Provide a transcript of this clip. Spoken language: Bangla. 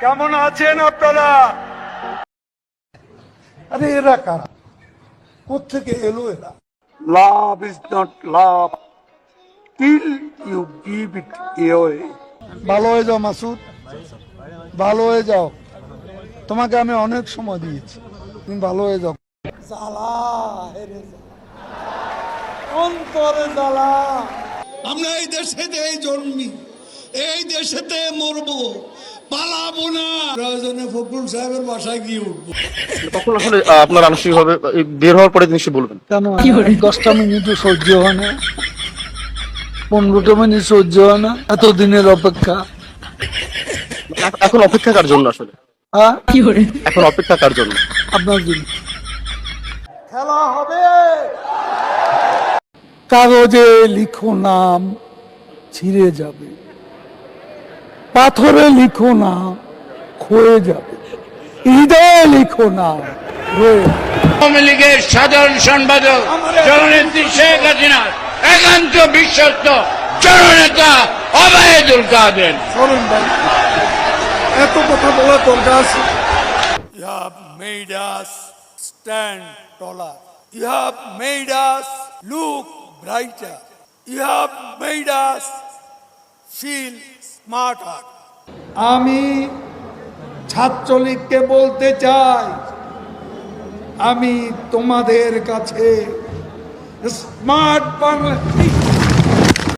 কেমন আছেন আপনারা? আরে এরা কারা? কোথেকে এলো এরা? Love is not love till you give it away. ভালো হয়ে যাও মাসুদ। ভালো হয়ে যাও। তোমাকে আমি অনেক সময় দিয়েছি। তুমি ভালো হয়ে যাও। জ্বালা হেরে অন্তরে জ্বালা। আমরা এই দেশেতে জন্মি এই দেশেতে মরবো পালাবো না। প্রয়োজনে ফখরুল সাহেবের বাসায় গিয়ে উঠবো। তখন আসলে আপনার এই বের হওয়ার পরে নিশ্চয়ই বলবেন। কেন? দশটা মিনিটও সহ্য হয় না। পনেরোটা মিনিট সহ্য হয় না। এত দিনের অপেক্ষা এখন অপেক্ষা কার জন্য আসলে? হ্যাঁ? এখন অপেক্ষা কার জন্য? আপনার জন্য। খেলা হবে। কাগজে লিখো নাম ছিঁড়ে যাবে। পাথরে লিখো না ক্ষয়ে যাবে হৃদয়ে লিখো না। আওয়ামী লীগের সাধারণ সম্পাদক জননেত্রী শেখ হাসিনার একান্ত বিশ্বস্ত জননেতা অবায়দুল কাদের এত কথা বলার দরকার আছে You have made us stand taller. You have made us look brighter. You have made us feel smarter. আমি ছাত্রলীগকে বলতে চাই আমি তোমাদের কাছে স্মার্ট বাংলা